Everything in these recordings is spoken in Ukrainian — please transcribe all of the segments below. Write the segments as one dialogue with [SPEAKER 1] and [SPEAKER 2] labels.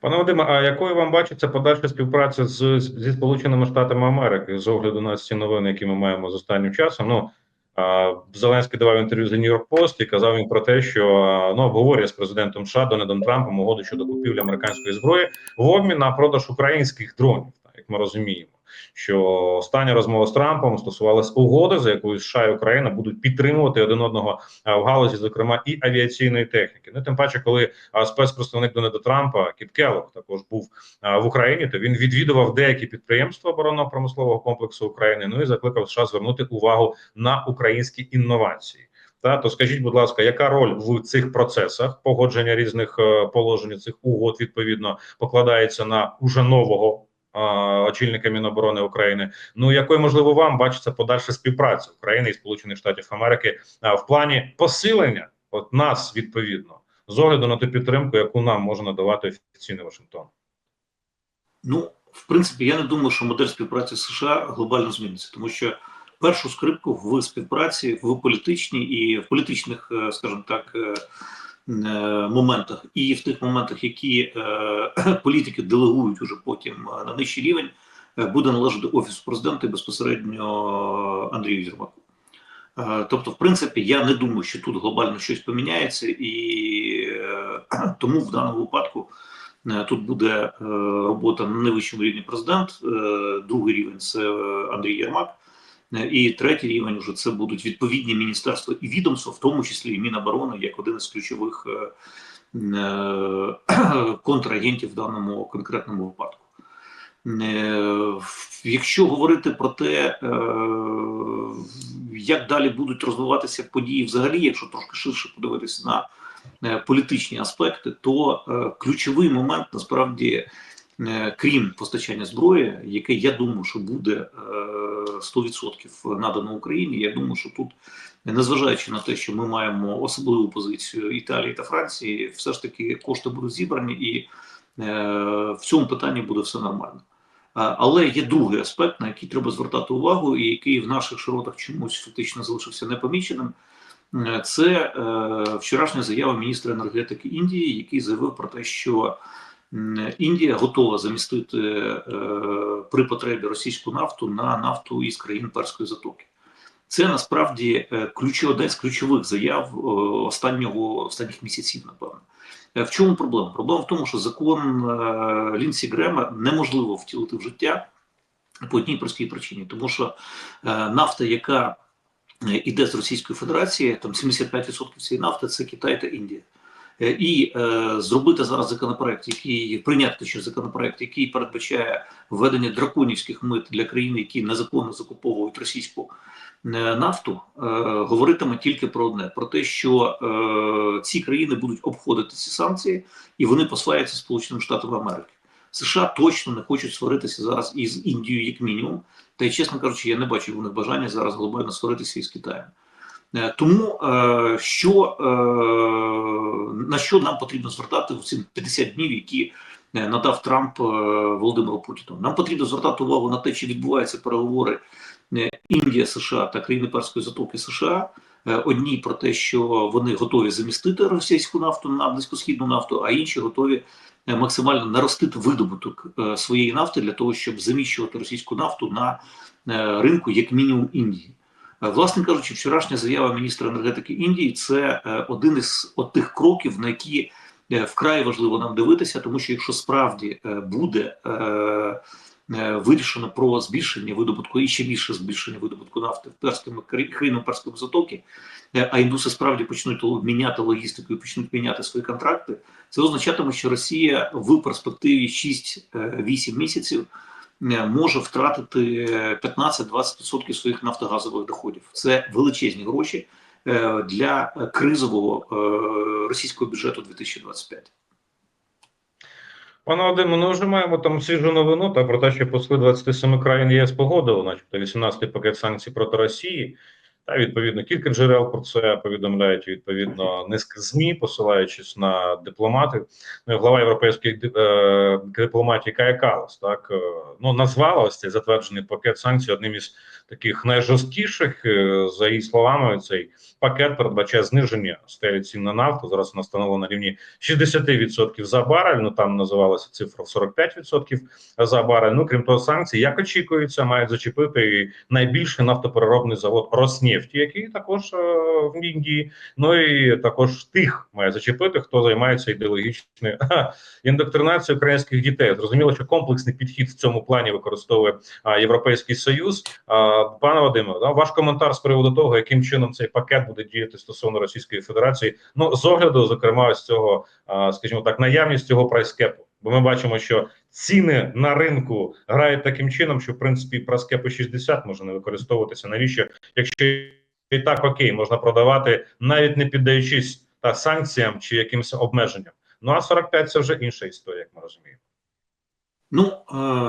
[SPEAKER 1] Пане Вадиме, а якою вам бачиться подальша співпраця з зі Сполученими Штатами Америки з огляду на ці новини, які ми маємо з останнім часом? Ну а, Зеленський давав інтерв'ю за Нью-Йорк Пост і казав він про те, що ну обговорює з президентом США Дональдом Трампом угоду щодо купівлі американської зброї в обмін на продаж українських дронів, так, як ми розуміємо. Що остання розмова з Трампом стосувалась угоди, за якою США і Україна будуть підтримувати один одного в галузі, зокрема і авіаційної техніки. Ну тим паче, коли спецпредставник Дональда Трампа Кіт Келлог також був в Україні, то він відвідував деякі підприємства оборонно-промислового комплексу України. Ну і закликав США звернути увагу на українські інновації. Та то скажіть, будь ласка, яка роль в цих процесах погодження різних е, положень цих угод відповідно покладається на уже нового е, очільника Міноборони України? Ну якою можливо вам бачиться подальша співпраця України і Сполучених Штатів Америки в плані посилення от нас відповідно з огляду на ту підтримку, яку нам може надавати офіційний Вашингтон?
[SPEAKER 2] Ну, в принципі, я не думаю, що модель співпраці з США глобально зміниться, тому що першу скрипку в співпраці в політичній і в політичних, е, скажімо так, е, моментах, і в тих моментах, які політики делегують уже потім на нижчий рівень, буде належати офісу президента і безпосередньо Андрію Єрмаку. Тобто, в принципі, я не думаю, що тут глобально щось поміняється, і тому в даному випадку. Тут буде робота на найвищому рівні президент, другий рівень це Андрій Єрмак, і третій рівень вже це будуть відповідні міністерства і відомства, в тому числі і Міноборони, як один із ключових контрагентів в даному конкретному випадку. Якщо говорити про те, як далі будуть розвиватися події, взагалі, якщо трошки ширше подивитися на політичні аспекти, то ключовий момент насправді, крім постачання зброї, яке я думаю, що буде 100% надано Україні. Я думаю, що тут, незважаючи на те, що ми маємо особливу позицію Італії та Франції, все ж таки кошти будуть зібрані, і в цьому питанні буде все нормально. Але є другий аспект, на який треба звертати увагу, і який в наших широтах чомусь фактично залишився непоміченим. Це е, вчорашня заява міністра енергетики Індії, який заявив про те, що Індія готова замістити е, при потребі російську нафту на нафту із країн Перської затоки. Це насправді е, ключ, одна з ключових заяв е, останнього останніх місяців. Напевно, в чому проблема? Проблема в тому, що закон Лінсі Грема неможливо втілити в життя по одній простій причині, тому що нафта, яка йде з Російської Федерації, там 75% цієї нафти це Китай та Індія. Е, і е, зробити зараз законопроект, який прийняти ще законопроект, який передбачає введення драконівських мит для країн, які незаконно закуповують російську е, нафту, говоритиме тільки про одне: про те, що ці країни будуть обходити ці санкції, і вони посваються Сполученим Штатам Америки. США точно не хочуть сваритися зараз із Індією, як мінімум. Та й чесно кажучи, я не бачу в них бажання зараз глобально сваритися із Китаєм. Е, тому е, що е, на що нам потрібно звертати в ці 50 днів, які надав Трамп Володимиру Путіну? Нам потрібно звертати увагу на те, чи відбуваються переговори Індія, США та країни Перської затоки США. Одні про те, що вони готові замістити російську нафту на близькосхідну нафту, а інші готові максимально наростити видобуток своєї нафти для того, щоб заміщувати російську нафту на ринку, як мінімум Індії. Е, власне кажучи, вчорашня заява міністра енергетики Індії це е, один із тих кроків, на які е, вкрай важливо нам дивитися, тому що якщо справді буде вирішено про збільшення видобутку і ще більше збільшення видобутку нафти в перському країнам перської затоки, а індуси справді почнуть міняти логістику і почнуть міняти свої контракти, це означатиме, що Росія в перспективі 6-8 місяців. Е, може втратити 15-20% своїх нафтогазових доходів. Це величезні гроші е, для кризового е, російського бюджету 2025.
[SPEAKER 1] Пане Вадиме, ми вже маємо там свіжу новину та про те, що посли 27 країн ЄС погодили, начебто 18-й пакет санкцій проти Росії. Відповідно кілька джерел про це повідомляють відповідно низка змі, посилаючись на дипломатів. Ну, глава європейських е, дипломатії Кая Калас, так е, ну назвала ось цей затверджений пакет санкцій одним із таких найжорсткіших. Е, За її словами, цей пакет передбачає зниження стелі цін на нафту. Зараз вона встановлена на рівні 60% за барель. Ну там називалася цифра 45% за барель. Ну крім того, санкції, як очікується, мають зачепити і найбільший нафтопереробний завод Роснефті, який також е, в Індії. Ну і також тих має зачепити, хто займається ідеологічною індоктринацією українських дітей. Зрозуміло, що комплексний підхід в цьому плані використовує Європейський Союз. Пане Вадиме, ваш коментар з приводу того, яким чином цей пакет буде діяти стосовно Російської Федерації. Ну з огляду, зокрема, ось цього, скажімо так, наявність цього прайскепу. Бо ми бачимо, що ціни на ринку грають таким чином, що в принципі праскепу 60 може не використовуватися. Навіщо, якщо і так окей, можна продавати, навіть не піддаючись та санкціям чи якимось обмеженням. Ну а 45 – це вже інша історія, як ми розуміємо.
[SPEAKER 2] Ну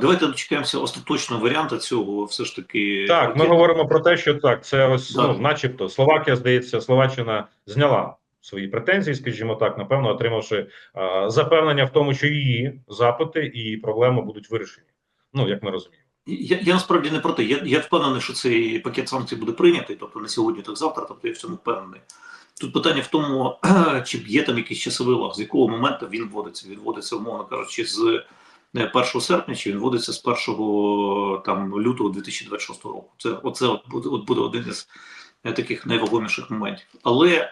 [SPEAKER 2] давайте дочекаємося остаточного варіанту цього. Все ж таки
[SPEAKER 1] Так, ми говоримо про те, що так, це ось
[SPEAKER 2] Так.
[SPEAKER 1] ну, начебто Словакія, здається, Словаччина зняла свої претензії, скажімо так, напевно, отримавши а, запевнення в тому, що її запити і проблеми будуть вирішені. Ну як ми розуміємо.
[SPEAKER 2] Я, я насправді не про те. Я, я впевнений, що цей пакет санкцій буде прийнятий, тобто не сьогодні, так завтра. Тобто я в цьому впевнений. Тут питання в тому, чи є там якийсь часовий лаг, з якого моменту він вводиться. Він вводиться, умовно кажучи, з е, 1 серпня, чи він вводиться з 1 там, лютого 2026 року. Це оце от от буде один із е, таких найвагоміших моментів. Але е,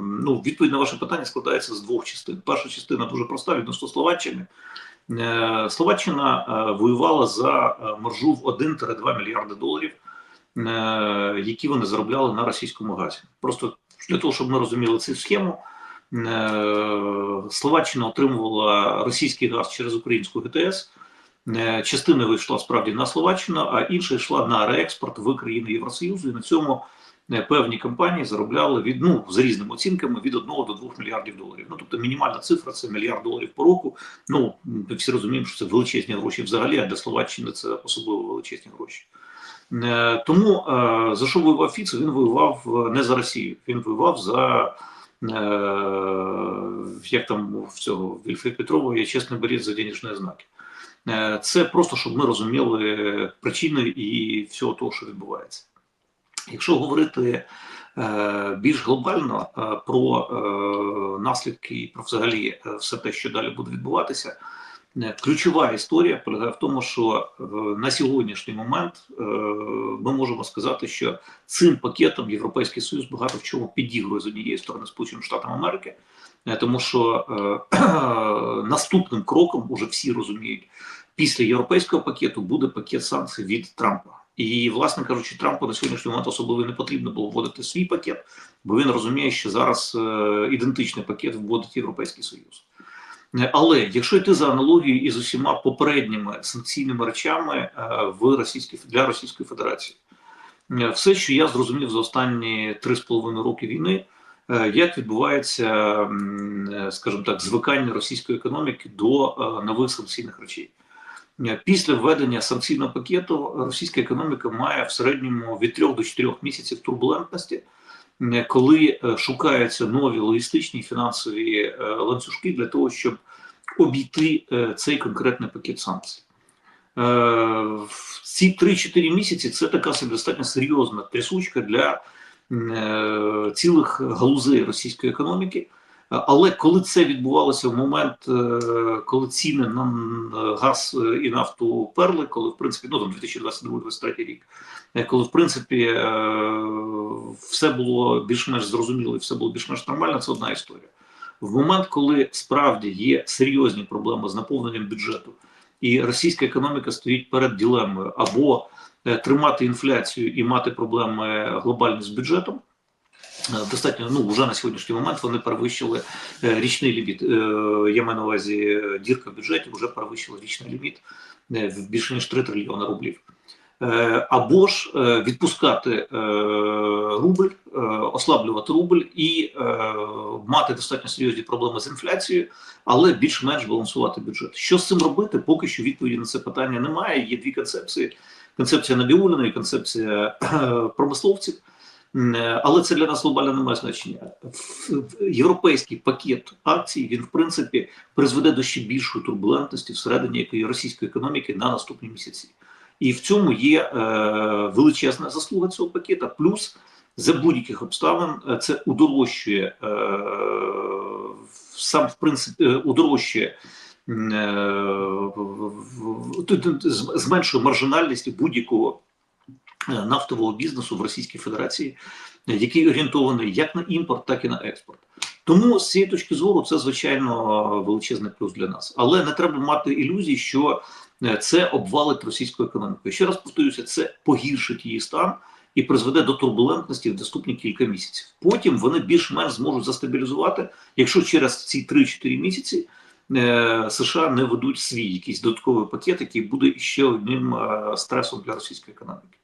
[SPEAKER 2] ну, відповідь на ваше питання складається з двох частин. Перша частина дуже проста відносно Словаччини. Е, Словаччина е, воювала за маржу в 1-2 мільярди доларів, які вони заробляли на російському газі. Просто для того, щоб ми розуміли цю схему, Словаччина отримувала російський газ через українську ГТС. Е, Частина вийшла справді на Словаччину, а інша йшла на реекспорт в країни Євросоюзу. І на цьому е, певні компанії заробляли від ну за різними оцінками від 1 до 2 мільярдів доларів. Ну тобто мінімальна цифра це мільярд доларів по року. Ну ми всі розуміємо, що це величезні гроші взагалі, а для Словаччини це особливо величезні гроші. Е, Тому за що воював Фіцо? Він воював не за Росію, він воював за як там в цього Вільфрід Петрова є чесний борець за денежні знаки. Е, Це просто щоб ми розуміли причини і всього того, що відбувається. Якщо говорити е, більш глобально е, про наслідки і про взагалі все те, що далі буде відбуватися, ключова історія полягає в тому, що на сьогоднішній момент ми можемо сказати, що цим пакетом Європейський Союз багато в чому підігрує з однієї сторони Сполученим Штатам Америки, тому що наступним кроком уже всі розуміють, після європейського пакету буде пакет санкцій від Трампа. І, власне кажучи, Трампу на сьогоднішній момент особливо не потрібно було вводити свій пакет, бо він розуміє, що зараз е, ідентичний пакет вводить Європейський Союз. Е, Але якщо йти за аналогією із усіма попередніми санкційними речами е, в Російській для Російської Федерації, е, все, що я зрозумів за останні три з половиною роки війни, як відбувається, скажімо так, звикання російської економіки до нових санкційних речей. Е, Після введення санкційного пакету російська економіка має в середньому від 3 до 4 місяців турбулентності, е, коли е, шукаються нові логістичні фінансові ланцюжки для того, щоб обійти цей конкретний пакет санкцій. В ці 3-4 місяці це така собі достатньо серйозна трясучка для цілих галузей російської економіки. Але коли це відбувалося в момент, е, коли ціни на е, газ е, і нафту перли, коли в принципі ну там 2022-2023 рік, е, коли в принципі е, все було більш-менш зрозуміло, і все було більш-менш нормально, це одна історія. В момент, коли справді є серйозні проблеми з наповненням бюджету, і російська економіка стоїть перед ділемою або е, тримати інфляцію і мати проблеми глобальні з бюджетом. Е, Достатньо ну вже на сьогоднішній момент вони перевищили е, річний ліміт. Е, Я маю на увазі дірка в бюджеті вже перевищила річний ліміт в більше ніж 3 трильйони рублів. Або ж відпускати рубль, ослаблювати рубль і мати достатньо серйозні проблеми з інфляцією, але більш-менш балансувати бюджет. Що з цим робити? Поки що відповіді на це питання немає. Є дві концепції. концепція Набіуліна і концепція промисловців. Е, Але це для нас глобально не має значення. Європейський пакет акцій він в принципі призведе до ще більшої турбулентності всередині якої російської економіки на наступні місяці. І в цьому є е, величезна заслуга цього пакета. Плюс за будь-яких обставин е, це удорожчує е, сам в принципі удорожчує. зменшує маржинальність будь-якого нафтового бізнесу в Російській Федерації, е, який орієнтований як на імпорт, так і на експорт. Тому з цієї точки зору це звичайно величезний плюс для нас. Але не треба мати ілюзій, що е, це обвалить російську економіку. Ще раз повторюся, це погіршить її стан і призведе до турбулентності в наступні кілька місяців. Потім вони більш-менш зможуть застабілізувати, якщо через ці 3-4 місяці. е, США не ведуть свій якийсь додатковий пакет, який буде ще одним е, стресом для російської економіки.